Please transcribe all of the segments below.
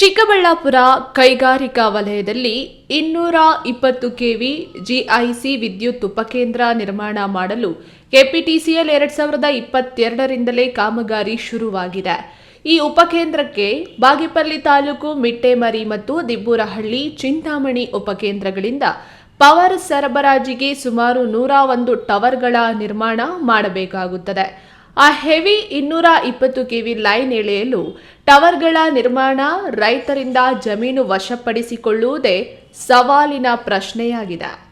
ಚಿಕ್ಕಬಳ್ಳಾಪುರ ಕೈಗಾರಿಕಾ ವಲಯದಲ್ಲಿ ಇನ್ನೂರ ಇಪ್ಪತ್ತು ಕೆವಿ ಜಿಐಸಿ ವಿದ್ಯುತ್ ಉಪಕೇಂದ್ರ ನಿರ್ಮಾಣ ಮಾಡಲು ಕೆಪಿಟಿಸಿಎಲ್ ಎರಡ್ ಸಾವಿರದ ಇಪ್ಪತ್ತೆರಡರಿಂದಲೇ ಕಾಮಗಾರಿ ಶುರುವಾಗಿದೆ. ಈ ಉಪಕೇಂದ್ರಕ್ಕೆ ಬಾಗೇಪಲ್ಲಿ ತಾಲೂಕು ಮಿಟ್ಟೆಮರಿ ಮತ್ತು ದಿಬ್ಬೂರಹಳ್ಳಿ ಚಿಂತಾಮಣಿ ಉಪಕೇಂದ್ರಗಳಿಂದ ಪವರ್ ಸರಬರಾಜಿಗೆ ಸುಮಾರು ನೂರ ಒಂದು ಟವರ್ಗಳ ನಿರ್ಮಾಣ ಮಾಡಬೇಕಾಗುತ್ತದೆ. ಆ ಹೆವಿ ಇನ್ನೂರ ಇಪ್ಪತ್ತು ಕೆವಿ ಲೈನ್ ಎಳೆಯಲು ಟವರ್ಗಳ ನಿರ್ಮಾಣ ರೈತರಿಂದ ಜಮೀನು ವಶಪಡಿಸಿಕೊಳ್ಳುವುದೇ ಸವಾಲಿನ ಪ್ರಶ್ನೆಯಾಗಿದೆ.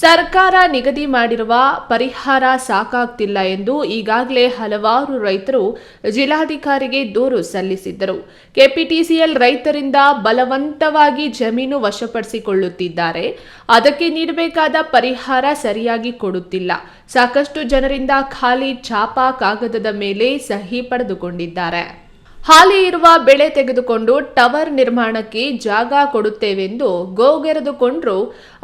ಸರ್ಕಾರ ನಿಗದಿ ಮಾಡಿರುವ ಪರಿಹಾರ ಸಾಕಾಗ್ತಿಲ್ಲ ಎಂದು ಈಗಾಗಲೇ ಹಲವಾರು ರೈತರು ಜಿಲ್ಲಾಧಿಕಾರಿಗೆ ದೂರು ಸಲ್ಲಿಸಿದ್ದರು. ಕೆಪಿಟಿಸಿಎಲ್ ರೈತರಿಂದ ಬಲವಂತವಾಗಿ ಜಮೀನು ವಶಪಡಿಸಿಕೊಳ್ಳುತ್ತಿದ್ದಾರೆ. ಅದಕ್ಕೆ ನೀಡಬೇಕಾದ ಪರಿಹಾರ ಸರಿಯಾಗಿ ಕೊಡುತ್ತಿಲ್ಲ. ಸಾಕಷ್ಟು ಜನರಿಂದ ಖಾಲಿ ಛಾಪ ಕಾಗದದ ಮೇಲೆ ಸಹಿ ಪಡೆದುಕೊಂಡಿದ್ದಾರೆ. ಹಾಲಿ ಇರುವ ಬೆಳೆ ತೆಗೆದುಕೊಂಡು ಟವರ್ ನಿರ್ಮಾಣಕ್ಕೆ ಜಾಗ ಕೊಡುತ್ತೇವೆಂದು ಗೋಗೆರೆದುಕೊಂಡ್ರು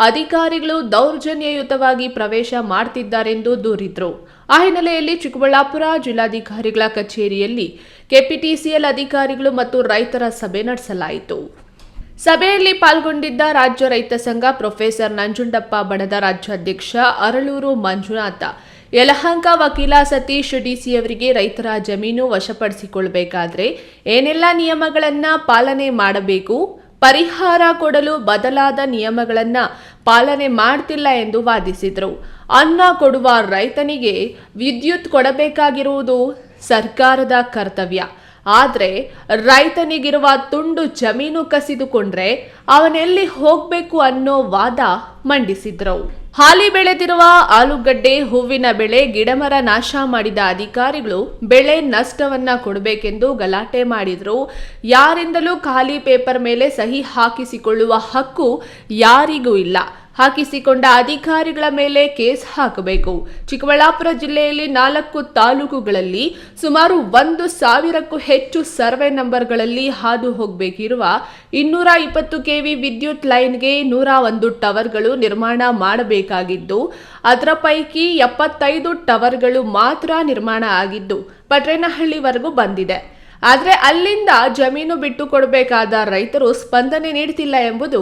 ಅಧಿಕಾರಿಗಳು ದೌರ್ಜನ್ಯಯುತವಾಗಿ ಪ್ರವೇಶ ಮಾಡ್ತಿದ್ದಾರೆಂದು ದೂರಿದ್ರು. ಆ ಹಿನ್ನೆಲೆಯಲ್ಲಿ ಚಿಕ್ಕಬಳ್ಳಾಪುರ ಜಿಲ್ಲಾಧಿಕಾರಿಗಳ ಕಚೇರಿಯಲ್ಲಿ ಕೆಪಿಟಿಸಿಎಲ್ ಅಧಿಕಾರಿಗಳು ಮತ್ತು ರೈತರ ಸಭೆ ನಡೆಸಲಾಯಿತು. ಸಭೆಯಲ್ಲಿ ಪಾಲ್ಗೊಂಡಿದ್ದ ರಾಜ್ಯ ರೈತ ಸಂಘ ಪ್ರೊಫೆಸರ್ ನಂಜುಂಡಪ್ಪ ಬಣದ ರಾಜ್ಯಾಧ್ಯಕ್ಷ ಅರಳೂರು ಮಂಜುನಾಥ ಯಲಹಂಕ ವಕೀಲ ಸತೀಶ್ ಡಿಸಿಯವರಿಗೆ ರೈತರ ಜಮೀನು ವಶಪಡಿಸಿಕೊಳ್ಳಬೇಕಾದ್ರೆ ಏನೆಲ್ಲ ನಿಯಮಗಳನ್ನು ಪಾಲನೆ ಮಾಡಬೇಕು? ಪರಿಹಾರ ಕೊಡಲು ಬದಲಾದ ನಿಯಮಗಳನ್ನು ಪಾಲನೆ ಮಾಡ್ತಿಲ್ಲ ಎಂದು ವಾದಿಸಿದರು. ಅನ್ನ ಕೊಡುವ ರೈತನಿಗೆ ವಿದ್ಯುತ್ ಕೊಡಬೇಕಾಗಿರುವುದು ಸರ್ಕಾರದ ಕರ್ತವ್ಯ. ಆದರೆ ರೈತನಿಗಿರುವ ತುಂಡು ಜಮೀನು ಕಸಿದುಕೊಂಡ್ರೆ ಅವನೆಲ್ಲಿ ಹೋಗ್ಬೇಕು ಅನ್ನೋ ವಾದ ಮಂಡಿಸಿದ್ರು. ಹಾಲಿ ಬೆಳೆದಿರುವ ಆಲೂಗಡ್ಡೆ, ಹೂವಿನ ಬೆಳೆ, ಗಿಡಮರ ನಾಶ ಮಾಡಿದ ಅಧಿಕಾರಿಗಳು ಬೆಳೆ ನಷ್ಟವನ್ನ ಕೊಡಬೇಕೆಂದು ಗಲಾಟೆ ಮಾಡಿದ್ರು. ಯಾರಿಂದಲೂ ಖಾಲಿ ಪೇಪರ್ ಮೇಲೆ ಸಹಿ ಹಾಕಿಸಿಕೊಳ್ಳುವ ಹಕ್ಕು ಯಾರಿಗೂ ಇಲ್ಲ. ಹಾಕಿಸಿಕೊಂಡ ಅಧಿಕಾರಿಗಳ ಮೇಲೆ ಕೇಸ್ ಹಾಕಬೇಕು. ಚಿಕ್ಕಬಳ್ಳಾಪುರ ಜಿಲ್ಲೆಯಲ್ಲಿ ನಾಲ್ಕು ತಾಲೂಕುಗಳಲ್ಲಿ ಸುಮಾರು ಒಂದು ಸಾವಿರಕ್ಕೂ ಹೆಚ್ಚು ಸರ್ವೆ ನಂಬರ್ಗಳಲ್ಲಿ ಹಾದು ಹೋಗಬೇಕಿರುವ ಇನ್ನೂರ ಇಪ್ಪತ್ತು ಕೆವಿ ವಿದ್ಯುತ್ ಲೈನ್ಗೆ ನೂರ ಒಂದು ಟವರ್ಗಳು ನಿರ್ಮಾಣ ಮಾಡಬೇಕಾಗಿದ್ದು, ಅದರ ಪೈಕಿ ಎಪ್ಪತ್ತೈದು ಟವರ್ಗಳು ಮಾತ್ರ ನಿರ್ಮಾಣ ಆಗಿದ್ದು ಪಟ್ರೇನಹಳ್ಳಿವರೆಗೂ ಬಂದಿದೆ. ಆದರೆ ಅಲ್ಲಿಂದ ಜಮೀನು ಬಿಟ್ಟು ಕೊಡಬೇಕಾದ ರೈತರು ಸ್ಪಂದನೆ ನೀಡುತ್ತಿಲ್ಲ ಎಂಬುದು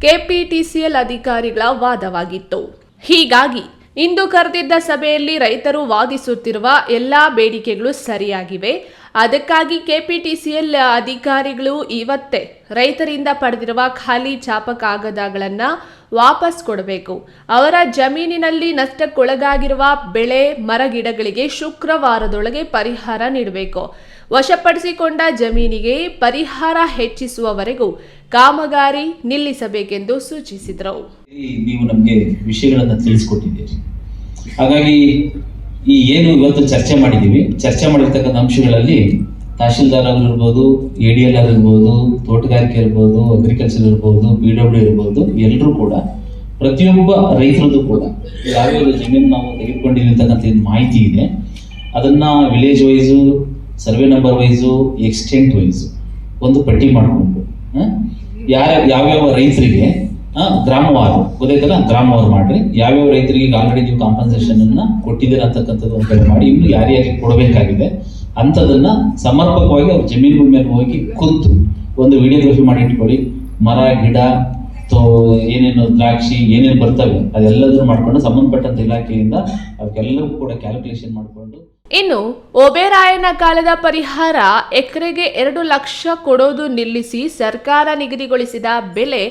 ಕೆಪಿಟಿಸಿಎಲ್ ಅಧಿಕಾರಿಗಳ ವಾದವಾಗಿತ್ತು. ಹೀಗಾಗಿ ಇಂದು ಕರೆದಿದ್ದ ಸಭೆಯಲ್ಲಿ ರೈತರು ವಾದಿಸುತ್ತಿರುವ ಎಲ್ಲಾ ಬೇಡಿಕೆಗಳು ಸರಿಯಾಗಿವೆ. ಅದಕ್ಕಾಗಿ ಕೆಪಿಟಿಸಿಎಲ್ ಅಧಿಕಾರಿಗಳು ಇವತ್ತೇ ರೈತರಿಂದ ಪಡೆದಿರುವ ಖಾಲಿ ಚಾಪ ಕಾಗದಗಳನ್ನು ವಾಪಸ್ ಕೊಡಬೇಕು. ಅವರ ಜಮೀನಿನಲ್ಲಿ ನಷ್ಟಕ್ಕೊಳಗಾಗಿರುವ ಬೆಳೆ ಮರಗಿಡಗಳಿಗೆ ಶುಕ್ರವಾರದೊಳಗೆ ಪರಿಹಾರ ನೀಡಬೇಕು. ವಶಪಡಿಸಿಕೊಂಡ ಜಮೀನಿಗೆ ಪರಿಹಾರ ಹೆಚ್ಚಿಸುವವರೆಗೂ ಕಾಮಗಾರಿ ನಿಲ್ಲಿಸಬೇಕೆಂದು ಸೂಚಿಸಿದರು. ನೀವು ನಮಗೆ ವಿಷಯಗಳನ್ನು ತಿಳಿಸಿಕೊಟ್ಟಿದ್ದೀರಿ. ಹಾಗಾಗಿ ಈ ಏನು ಇವತ್ತು ಚರ್ಚೆ ಮಾಡಿದ್ದೀವಿ, ಚರ್ಚೆ ಮಾಡಿರ್ತಕ್ಕಂಥ ಅಂಶಗಳಲ್ಲಿ ತಹಶೀಲ್ದಾರ್ ಆಗಿರ್ಬೋದು ಎ ಡಿ ಎಲ್ ಆಗಿರ್ಬೋದು ತೋಟಗಾರಿಕೆ ಇರ್ಬೋದು ಅಗ್ರಿಕಲ್ಚರ್ ಇರ್ಬೋದು ಪಿ ಡಬ್ಲ್ಯೂ ಇರ್ಬೋದು, ಎಲ್ಲರೂ ಕೂಡ, ಪ್ರತಿಯೊಬ್ಬ ರೈತರದ್ದು ಕೂಡ, ಯಾವ್ಯಾವ ಜಮೀನು ನಾವು ತೆಗೆದುಕೊಂಡಿದ್ದೀವಿ ಅಂತಕ್ಕಂಥ ಮಾಹಿತಿ ಇದೆ. ಅದನ್ನ village wise survey number wise extent wise, ಒಂದು ಪಟ್ಟಿ ಮಾಡಿಕೊಂಡು ಯಾರ, ಯಾವ್ಯಾವ ರೈತರಿಗೆ ಗ್ರಾಮವಾರು, ಗೊತ್ತಾಯ್ತಲ್ಲ? ಗ್ರಾಮವಾರು ಮಾಡ್ರಿ. ಯಾವ್ಯಾವ ರೈತರಿಗೆ ಆಲ್ರೆಡಿ ನೀವು ಕಾಂಪನ್ಸೇಷನ್ ಅನ್ನ ಕೊಟ್ಟಿದ್ದೀರಾ ಅಂತಕ್ಕಂಥದ್ದು ಕಡೆ ಮಾಡಿ, ಇನ್ನು ಯಾರ್ಯಾರಿಗೆ ಕೊಡಬೇಕಾಗಿದೆ ಅಂಥದನ್ನ ಸಮರ್ಪಕವಾಗಿ ಅವ್ರ ಜಮೀನುಗಳ ಮೇಲೆ ಹೋಗಿ ಕುಂತು ಒಂದು ವಿಡಿಯೋಗ್ರಫಿ ಮಾಡಿ ಇಟ್ಕೊಳ್ಳಿ. ಮರ, ಗಿಡ, ತೋ, ಏನೇನು ದ್ರಾಕ್ಷಿ, ಏನೇನು ಬರ್ತವೆ, ಅದೆಲ್ಲದನ್ನು ಮಾಡಿಕೊಂಡು ಸಂಬಂಧಪಟ್ಟಂತ ಇಲಾಖೆಯಿಂದ ಅವಕ್ಕೆಲ್ಲವೂ ಕೂಡ ಕ್ಯಾಲ್ಕುಲೇಷನ್ ಮಾಡಿಕೊಂಡು ಇನ್ನು ಒಬೆರಾಯನ ಕಾಲದ ಪರಿಹಾರ ಎಕರೆಗೆ ಎರಡು ಲಕ್ಷ ಕೊಡೋದು ನಿಲ್ಲಿಸಿ ಸರ್ಕಾರ ನಿಗದಿಗೊಳಿಸಿದ ಬೆಲೆ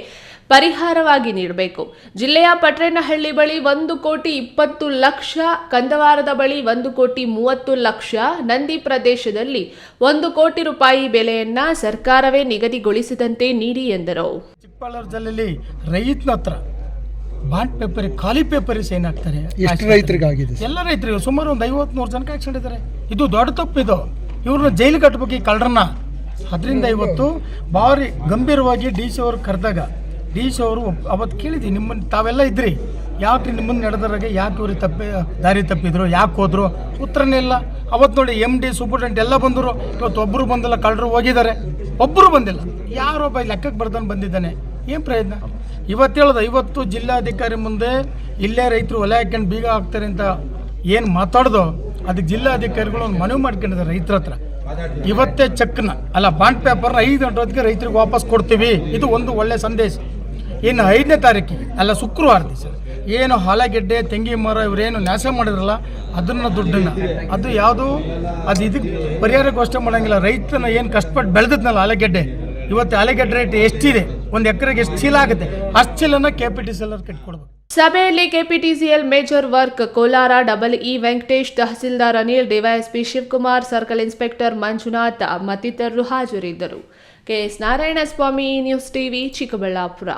ಪರಿಹಾರವಾಗಿ ನೀಡಬೇಕು. ಜಿಲ್ಲೆಯ ಪಟ್ರೇನಹಳ್ಳಿ ಬಳಿ ಒಂದು ಕೋಟಿ ಇಪ್ಪತ್ತು ಲಕ್ಷ, ಕಂದವಾರದ ಬಳಿ ಒಂದು ಕೋಟಿ ಮೂವತ್ತು ಲಕ್ಷ, ನಂದಿ ಪ್ರದೇಶದಲ್ಲಿ ಒಂದು ಕೋಟಿ ರೂಪಾಯಿ ಬೆಲೆಯನ್ನ ಸರ್ಕಾರವೇ ನಿಗದಿಗೊಳಿಸಿದಂತೆ ನೀಡಿ ಎಂದರು. ಚಿಕ್ಕಬಳ್ಳಾಪುರ ಜಿಲ್ಲೆಯಲ್ಲಿ ರೈತನ ಬಾಂಡ್ ಪೇಪರ್ ಖಾಲಿ ಪೇಪರ್ ಸೈನ್ ಹಾಕ್ತಾರೆ. ಎಷ್ಟು ರೈತರಿಗೆ ಆಗಿದೆ ಸರ್? ಎಲ್ಲ ರೈತರಿಗೆ ಸುಮಾರು ಒಂದು ಐವತ್ತು ನೂರು ಜನಕ್ಕೆ ಹಾಕ್ಸ್ಕೊಂಡಿದ್ದಾರೆ. ಇದು ದೊಡ್ಡ ತಪ್ಪಿದು ಇವ್ರನ್ನ ಜೈಲ್ ಕಟ್ಟಬೇಕು ಈ ಕಳ್ಳರನ್ನ. ಅದರಿಂದ ಇವತ್ತು ಭಾರಿ ಗಂಭೀರವಾಗಿ ಡಿ ಸಿ ಅವರು ಕರೆದಾಗ ಡಿ ಸಿ ಅವರು ಅವತ್ತು ಕೇಳಿದ್ವಿ ನಿಮ್ಮನ್ನು ತಾವೆಲ್ಲ ಇದ್ರಿ. ಯಾಕೆ ನಿಮ್ಮನ್ನು ನಡೆದ್ರಾಗೆ ಯಾಕೆ ಇವ್ರಿಗೆ ತಪ್ಪಿ ದಾರಿ ತಪ್ಪಿದ್ರು ಯಾಕೆ ಹೋದ್ರು? ಉತ್ತರನೇ ಇಲ್ಲ. ಅವತ್ತು ನೋಡಿ ಎಂ ಡಿ ಸೂಪರ್ಟೆಂಟ್ ಎಲ್ಲ ಬಂದರು. ಇವತ್ತು ಒಬ್ಬರು ಬಂದಿಲ್ಲ ಕಳ್ಳರು ಹೋಗಿದ್ದಾರೆ. ಒಬ್ಬರು ಬಂದಿಲ್ಲ. ಯಾರೊಬ್ಬ ಲೆಕ್ಕಕ್ಕೆ ಬರ್ದನ್ನು ಬಂದಿದ್ದಾನೆ. ಏನು ಪ್ರಯತ್ನ? ಇವತ್ತು ಹೇಳೋದು, ಇವತ್ತು ಜಿಲ್ಲಾಧಿಕಾರಿ ಮುಂದೆ ಇಲ್ಲೇ ರೈತರು ಹೊಲ ಹಾಕ್ಕೊಂಡು ಬೀಗ ಹಾಕ್ತಾರೆ ಅಂತ ಏನು ಮಾತಾಡ್ದೋ ಅದಕ್ಕೆ ಜಿಲ್ಲಾಧಿಕಾರಿಗಳು ಒಂದು ಮನವಿ ಮಾಡ್ಕೊಂಡಿದ್ದಾರೆ ರೈತರ ಹತ್ರ. ಇವತ್ತೇ ಚೆಕ್ನ, ಅಲ್ಲ ಬಾಂಡ್ ಪೇಪರ್ನ ಐದು ಗಂಟೆ ರೈತರಿಗೆ ವಾಪಸ್ ಕೊಡ್ತೀವಿ. ಇದು ಒಂದು ಒಳ್ಳೆ ಸಂದೇಶ. ಇನ್ನು ಐದನೇ ತಾರೀಕಿಗೆ, ಅಲ್ಲ ಶುಕ್ರವಾರ ದಿವಸ, ಏನು ಹಾಲಗೆಡ್ಡೆ, ತೆಂಗಿ ಮರ ಇವರೇನು ನಾಶ ಮಾಡಿದ್ರಲ್ಲ, ಅದನ್ನ ದುಡ್ಡನ್ನ, ಅದು ಯಾವುದು, ಅದು ಇದಕ್ಕೆ ಪರಿಹಾರಕ್ಕೋಷ್ಟೇ ಮಾಡಂಗಿಲ್ಲ. ರೈತನ ಏನು ಕಷ್ಟಪಟ್ಟು ಬೆಳೆದಿದ್ನಲ್ಲ ಆಲೂಗೆಡ್ಡೆ ಇವತ್ತು ಆಲೂಗೆಡ್ಡೆ ರೇಟ್ ಎಷ್ಟಿದೆ? ಒಂದು ಎಕರೆಗೆ ಎಷ್ಟು ಚೀಲ ಆಗುತ್ತೆ? ಅಷ್ಟು ಚೀಲನ ಕೆ ಪಿ ಟಿ ಸೆಲ್ಲರ್ ಕಟ್ಕೊಡ್ಬೇಕು. ಸಭೆಯಲ್ಲಿ KPTCL major work Kolar double E Venkatesh, tahsildar Anil, DYSP Shivakumar, circle inspector Manjunath ಮತ್ತಿತರರು ಹಾಜರಿದ್ದರು. KS Narayanaswamy, news TV, Chikkaballapur.